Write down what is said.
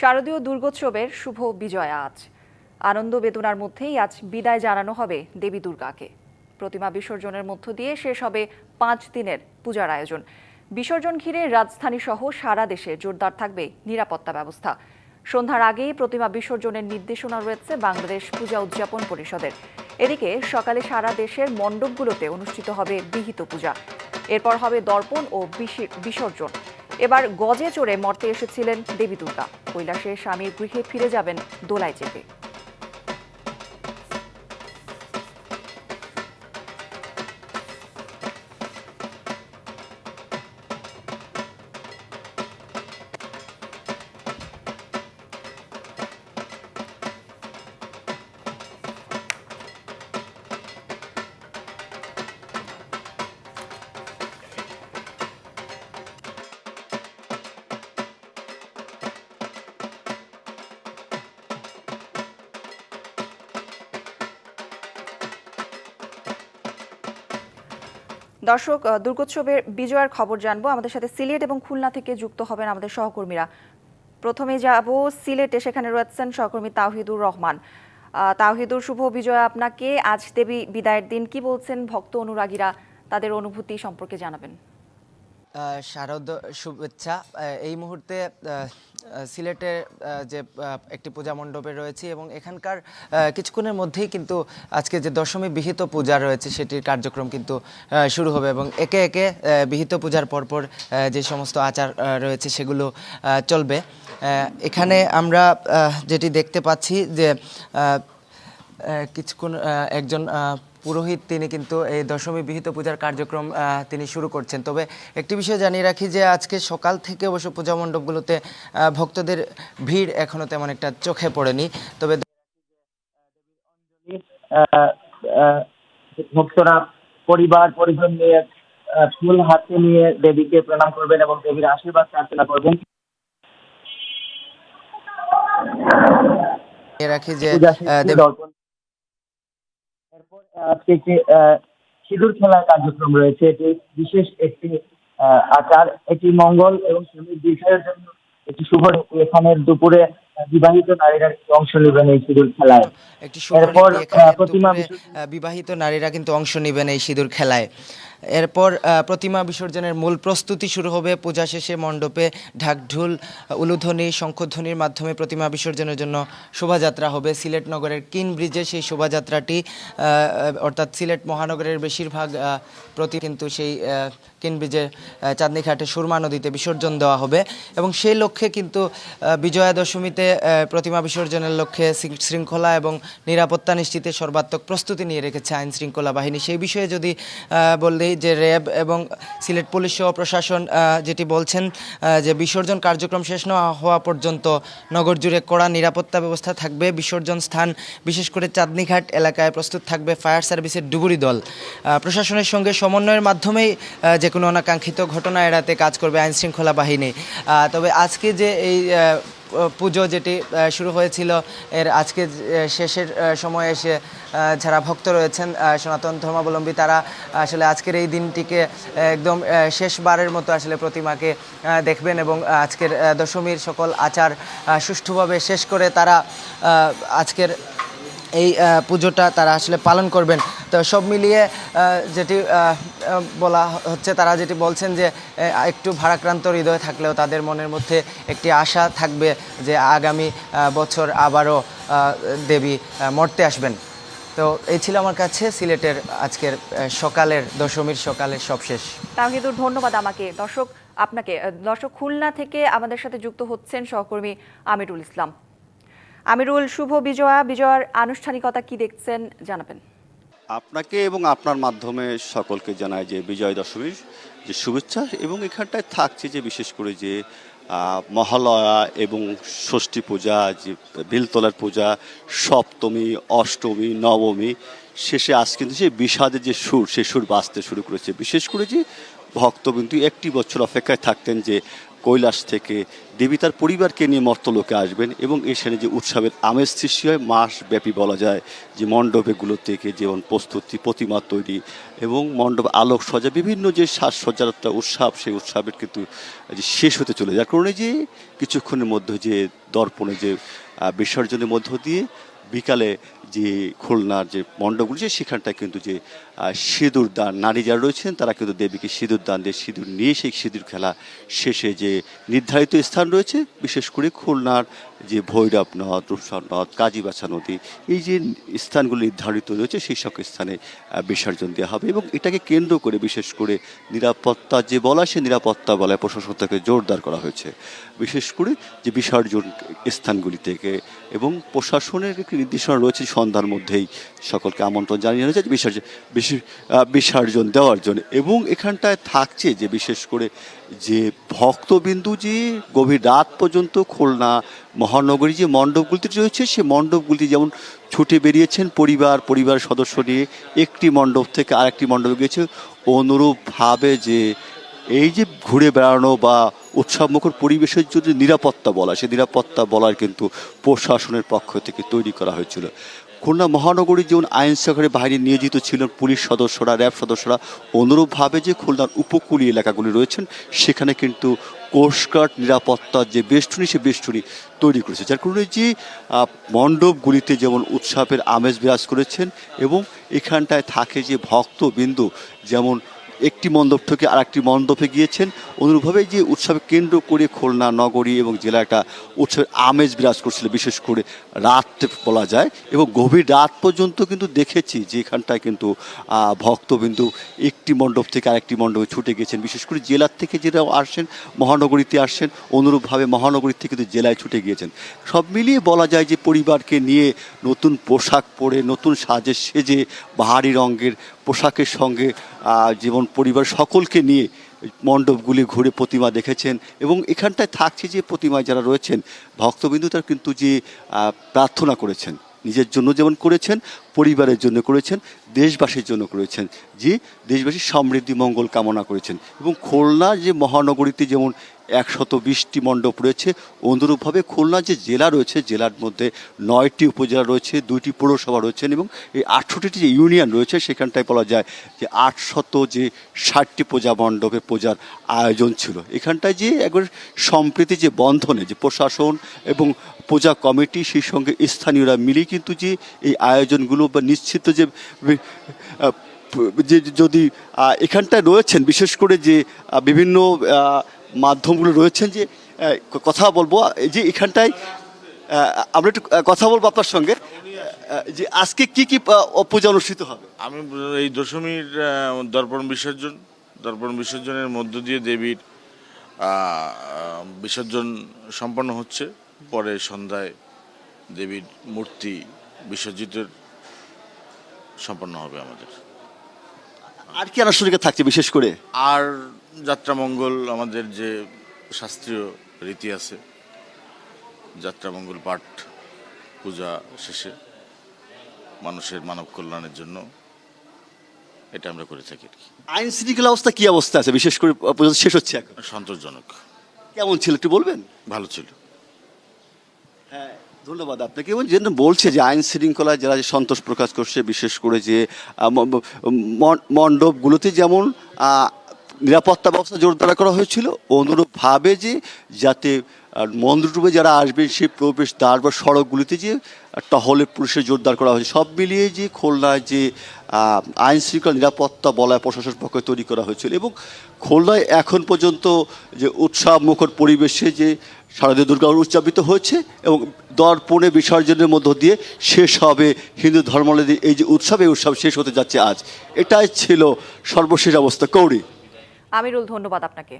শারদীয় দুর্গোৎসবের শুভ বিজয়া আজ। আনন্দ বেদনার মধ্যেই আজ বিদায় জানানো হবে দেবী দুর্গাকে। প্রতিমা বিসর্জনের মধ্য দিয়ে শেষ হবে পাঁচ দিনের পূজার আয়োজন। বিসর্জন ঘিরে রাজধানী সহ সারা দেশে জোরদার থাকবে নিরাপত্তা ব্যবস্থা। সন্ধ্যার আগেই প্রতিমা বিসর্জনের নির্দেশনা রয়েছে বাংলাদেশ পূজা উদযাপন পরিষদের। এদিকে সকালে সারা দেশের মণ্ডপগুলোতে অনুষ্ঠিত হবে বিহিত পূজা। এরপর হবে দর্পণ ও বিসি- বিসর্জন। এবার গজে চড়ে মর্তে এসেছিলেন দেবী দুর্গা। কৈলাসের স্বামীর গৃহে ফিরে যাবেন দোলায় চেপে দর্শক দুর্গোৎসবের বিজয়ের খবর জানব। আমাদের সাথে সিলেট এবং খুলনা থেকে যুক্ত হবেন আমাদের সহকর্মীরা। প্রথমে যাব সিলেটে, সেখানে রয়েছেন সহকর্মী তাহিদুর রহমান। তাহিদুর শুভ বিজয় আপনাকে। আজ দেবী বিদায়ের দিন। কি বলছেন ভক্ত অনুরাগীরা? তাদের অনুভূতি সম্পর্কে জানাবেন। শারদ শুভেচ্ছা। এই মুহূর্তে সিলেটের যে একটি পূজা মণ্ডপে রয়েছে এবং এখানকার কিছুক্ষণের মধ্যেই কিন্তু আজকে যে দশমী বিহিত পূজা রয়েছে, সেটির কার্যক্রম কিন্তু শুরু হবে এবং একে একে বিহিত পূজার পরপর যে সমস্ত আচার রয়েছে সেগুলো চলবে। এখানে আমরা যেটি দেখতে পাচ্ছি যে কিছুক্ষণ একজন পুরোহিত তিনি কিন্তু এই দশমী বিহিত পূজার কার্যক্রম তিনি শুরু করছেন। তবে একটি বিষয় জানিয়ে রাখি যে আজকে সকাল থেকে অবশ্য পূজা মণ্ডপগুলোতে ভক্তদের ভিড় এখনও তেমন একটা চোখে পড়েনি। তবে ভক্তরা পরিবার পরিজন নিয়ে ফুল হাতে নিয়ে দেবীকে প্রণাম করবেন এবং দেবীর আশীর্বাদ প্রার্থনা করবেন। রাখি যে দেব- আজকে একটি সিঁদুর খেলার কার্যক্রম রয়েছে। এটি বিশেষ একটি আচার এটি মঙ্গল এবং শনির বিষয়ের জন্য একটি শুভ এখানে দুপুরে বিবাহিত নারীরা অংশ নেবেন এই সিঁদুর খেলায়। একটি এরপর, প্রতিমা আহ, বিবাহিত নারীরা কিন্তু অংশ নেবেন এই সিঁদুর খেলায়। এরপর প্রতিমা বিসর্জনের মূল প্রস্তুতি শুরু হবে পূজা শেষে মণ্ডপে ঢাকঢুল উলুধ্বনি শঙ্খধ্বনির মাধ্যমে প্রতিমা বিসর্জনের জন্য শোভাযাত্রা হবে। সিলেট নগরের কিন ব্রিজে সেই শোভাযাত্রাটি আহ, অর্থাৎ সিলেট মহানগরের বেশিরভাগ প্রতি কিন্তু সেই কিন ব্রিজে চাঁদনীঘাটে সুরমা নদীতে বিসর্জন দেওয়া হবে। এবং সেই লক্ষ্যে কিন্তু বিজয়া দশমীতে প্রতিমা বিসর্জনের লক্ষ্যে শৃঙ্খলা এবং নিরাপত্তা নিশ্চিতে সর্বাত্মক প্রস্তুতি নিয়ে রেখেছে আইন শৃঙ্খলা বাহিনী। সেই বিষয়ে যদি আহ, বললেই যে র্যাব এবং সিলেট পুলিশ সহ প্রশাসন যেটি বলছেন যে বিসর্জন কার্যক্রম শেষ না হওয়া পর্যন্ত নগর জুড়ে কড়া নিরাপত্তা ব্যবস্থা থাকবে। বিসর্জন স্থান বিশেষ করে চাঁদনীঘাট এলাকায় প্রস্তুত থাকবে ফায়ার সার্ভিসের ডুবুরি দল। প্রশাসনের সঙ্গে সমন্বয়ের মাধ্যমেই যে কোনো অনাকাঙ্ক্ষিত ঘটনা এড়াতে কাজ করবে আইন শৃঙ্খলা বাহিনী। তবে আজকে যে এই পুজো যেটি শুরু হয়েছিল, এর আজকে শেষের সময় এসে যারা ভক্ত রয়েছেন সনাতন ধর্মাবলম্বী, তারা আসলে আজকের এই দিনটিকে একদম শেষবারের মতো আসলে প্রতিমাকে দেখবেন এবং আজকের দশমীর সকল আচার সুষ্ঠুভাবে শেষ করে তারা আজকের এই পুজোটা তারা আসলে পালন করবেন। তো সব মিলিয়ে যেটি বলা হচ্ছে, তারা যেটি বলছেন যে একটু ভারাক্রান্ত হৃদয় থাকলেও তাদের মনের মধ্যে একটি আশা থাকবে যে আগামী বছর আবারও দেবী মর্তে আসবেন। তো এই ছিল আমার কাছে সিলেটের আজকের সকালের, দশমীর সকালের সব শেষ তাওহিদুর ধন্যবাদ আমাকে। দর্শক, আপনাকে দর্শক খুলনা থেকে আমাদের সাথে যুক্ত হচ্ছেন সহকর্মী আমিরুল ইসলাম। আমিরুল, শুভ বিজয়া। বিজয়ার আনুষ্ঠানিকতা কি দেখছেন, জানাবেন। আপনাকে এবং আপনার মাধ্যমে সকলকে জানাই যে বিজয় দশমীর যে শুভেচ্ছা এবং এখানটায় থাকছে যে বিশেষ করে যে মহালয়া এবং ষষ্ঠী পূজা, যে বেলতলার পূজা, সপ্তমী, অষ্টমী, নবমী, শেষে আজ কিন্তু সেই বিষাদের যে সুর সেই সুর বাজতে শুরু করেছে। বিশেষ করে যে ভক্ত কিন্তু একটি বছর অপেক্ষায় থাকতেন যে কৈলাস থেকে দেবী তার পরিবারকে নিয়ে মর্তলোকে আসবেন এবং এখানে যে উৎসবের আমেজ সৃষ্টি হয় মাস ব্যাপী বলা যায়, যে মণ্ডপেগুলো থেকে যেমন প্রস্তুতি, প্রতিমা তৈরি এবং মণ্ডপ আলোক সজা বিভিন্ন যে সাজসজ্জার একটা উৎসব, সেই উৎসবের কিন্তু শেষ হতে চলে যার কারণে যে কিছুক্ষণের মধ্যে যে দর্পণে যে বিসর্জনের মধ্য দিয়ে বিকালে যে খুলনার যে মণ্ডপগুলি আছে, সেখানটায় কিন্তু যে সিঁদুর দান, নারী যারা রয়েছেন, তারা কিন্তু দেবীকে সিঁদুর দান দিয়ে সিঁদুর নিয়ে সেই সিঁদুর খেলা শেষে যে নির্ধারিত স্থান রয়েছে, বিশেষ করে খুলনার যে ভৈরব নদ রূপসর নদ কাজীবাছা নদী, এই যে স্থানগুলি নির্ধারিত রয়েছে, সেই সব স্থানে বিসর্জন দেওয়া হবে এবং এটাকে কেন্দ্র করে বিশেষ করে নিরাপত্তা যে বলা সে নিরাপত্তা বলায় প্রশাসন থেকে জোরদার করা হয়েছে। বিশেষ করে যে বিসর্জন স্থানগুলি থেকে এবং প্রশাসনের নির্দেশনা রয়েছে সন্ধ্যার মধ্যেই। সকলকে আমন্ত্রণ জানিয়ে রয়েছে বিসর্জন বিসর- বিসর্জন দেওয়ার জন্য। এবং এখানটায় থাকছে যে বিশেষ করে যে ভক্তবিন্দু যে গভীর রাত পর্যন্ত খুলনা মহানগরী যে মণ্ডপগুলিতে রয়েছে, সে মণ্ডপগুলি যেমন ছুটে বেরিয়েছেন পরিবার পরিবার সদস্য নিয়ে একটি মণ্ডপ থেকে আরেকটি মণ্ডপে গিয়েছে। অনুরূপভাবে যে এই যে ঘুরে বেড়ানো বা উৎসবমুখর পরিবেশের জন্য নিরাপত্তা বলা সে নিরাপত্তা বলার কিন্তু প্রশাসনের পক্ষ থেকে তৈরি করা হয়েছিল। খুলনা মহানগরীর যেমন আইন শৃঙ্খলা বাহিনী নিয়োজিত ছিলেন, পুলিশ সদস্যরা, র্যাব সদস্যরা, অনুরূপভাবে যে খুলনার উপকূলীয় এলাকাগুলি রয়েছেন, সেখানে কিন্তু কোস্টগার্ড নিরাপত্তার যে বেষ্টনী, সে বেষ্টনী তৈরি করেছে। যার কারণে যে মণ্ডপগুলিতে যেমন উৎসবের আমেজ বিরাজ করেছেন এবং এখানটায় থাকে যে ভক্তবিন্দু, যেমন একটি মণ্ডপ থেকে আরেকটি মণ্ডপে গিয়েছেন। অনুরূপভাবে যে উৎসবে কেন্দ্র করে খুলনা, নগরী এবং জেলা একটা উৎসবের আমেজ বিরাজ করছিল, বিশেষ করে রাত বলা যায়। এবং গভীর রাত পর্যন্ত কিন্তু দেখেছি যে এখানটায় কিন্তু ভক্তবিন্দু একটি মণ্ডপ থেকে আরেকটি মণ্ডপে ছুটে গেছেন। বিশেষ করে জেলার থেকে যেটা আসছেন, মহানগরীতে আসছেন, অনুরূপভাবে মহানগরী থেকে কিন্তু জেলায় ছুটে গিয়েছেন। সব মিলিয়ে বলা যায় যে পরিবারকে নিয়ে নতুন পোশাক পরে, নতুন সাজে সেজে বাহারি রঙের পোশাকের সঙ্গে জীবন, পরিবার সকলকে নিয়ে মণ্ডপগুলি ঘুরে প্রতিমা দেখেছেন এবং এখানটায় থাকছে যে প্রতিমায় যারা রয়েছেন ভক্তবিন্দু তার কিন্তু যে প্রার্থনা করেছেন, নিজের জন্য যেমন করেছেন পরিবারের জন্য করেছেন, দেশবাসীর জন্য করেছেন। যে দেশবাসীর সমৃদ্ধি, মঙ্গল কামনা করেছেন। এবং খুলনা যে মহানগরীতে যেমন একশত বিশটি মণ্ডপ রয়েছে, অনুরূপভাবে খুলনা যে জেলা রয়েছে, জেলার মধ্যে নয়টি উপজেলা রয়েছে, দুইটি পৌরসভা রয়েছেন এবং এই আটষট্টি যে ইউনিয়ন রয়েছে, সেখানটায় বলা যায় যে আটশত যে ষাটটি পূজা মণ্ডপে পূজার আয়োজন ছিল। এখানটায় যে একবার সম্প্রীতি যে বন্ধনে যে প্রশাসন এবং পূজা কমিটি, সেই সঙ্গে স্থানীয়রা মিলেই কিন্তু যে এই আয়োজনগুলো বা নিশ্চিত যে যে, যদি এখানটায় রয়েছেন, বিশেষ করে যে বিভিন্ন মাধ্যমগুলো রয়েছেন যে কথা বলব যে এখানটায় আমরা একটু কথা বলব আপনার সঙ্গে যে আজকে কি কি পূজা অনুষ্ঠিত হবে? আমি, এই দশমীর দর্পণ বিসর্জন, দর্পণ বিসর্জনের মধ্য দিয়ে দেবীর বিসর্জন সম্পন্ন হচ্ছে। পরে সন্ধ্যায় দেবীর মূর্তি বিসর্জিত সম্পন্ন হবে আমাদের। আর কি আনুষ্ঠানিকতা থাকছে বিশেষ করে? আর যাত্রামঙ্গল আমাদের যে শাস্ত্রীয় রীতি আছে যাত্রামঙ্গল পাঠ পূজা শেষে মানুষের মানব কল্যাণের জন্য এটা আমরা করে থাকি আর কি। আইন শৃঙ্খলা অবস্থা কি অবস্থা আছে? বিশেষ করে পূজা শেষ হচ্ছে এখন? সন্তোষজনক। কেমন ছিল একটু বলবেন? ভালো ছিল। হ্যাঁ। ধন্যবাদ আপনাকে। এবং যেন বলছে যে আইন শৃঙ্খলায় যারা যে সন্তোষ প্রকাশ করছে, বিশেষ করে যে মণ্ডপগুলোতে যেমন নিরাপত্তা ব্যবস্থা জোরদার করা হয়েছিল। অনুরূপভাবে যে যাতে আহ, মন্দিররূপে যারা আসবেন সেই প্রবেশ দ্বার বা সড়কগুলিতে যে টহলে পুলিশের জোরদার করা হয়েছে। সব মিলিয়ে যে খুলনায় যে আইন শৃঙ্খলা নিরাপত্তা বলয় প্রশাসন পক্ষে তৈরি করা হয়েছিল এবং খুলনায় এখন পর্যন্ত যে উৎসব মুখর পরিবেশে যে শারদীয় দুর্গা উদযাপিত হয়েছে এবং দর্পণে বিসর্জনের মধ্য দিয়ে শেষ হবে হিন্দু ধর্মাবলম্বীদের এই যে উৎসব এই উৎসব শেষ হতে যাচ্ছে আজ। এটাই ছিল সর্বশেষ অবস্থা। কৌড়ি। আমিরুল ধন্যবাদ আপনাকে।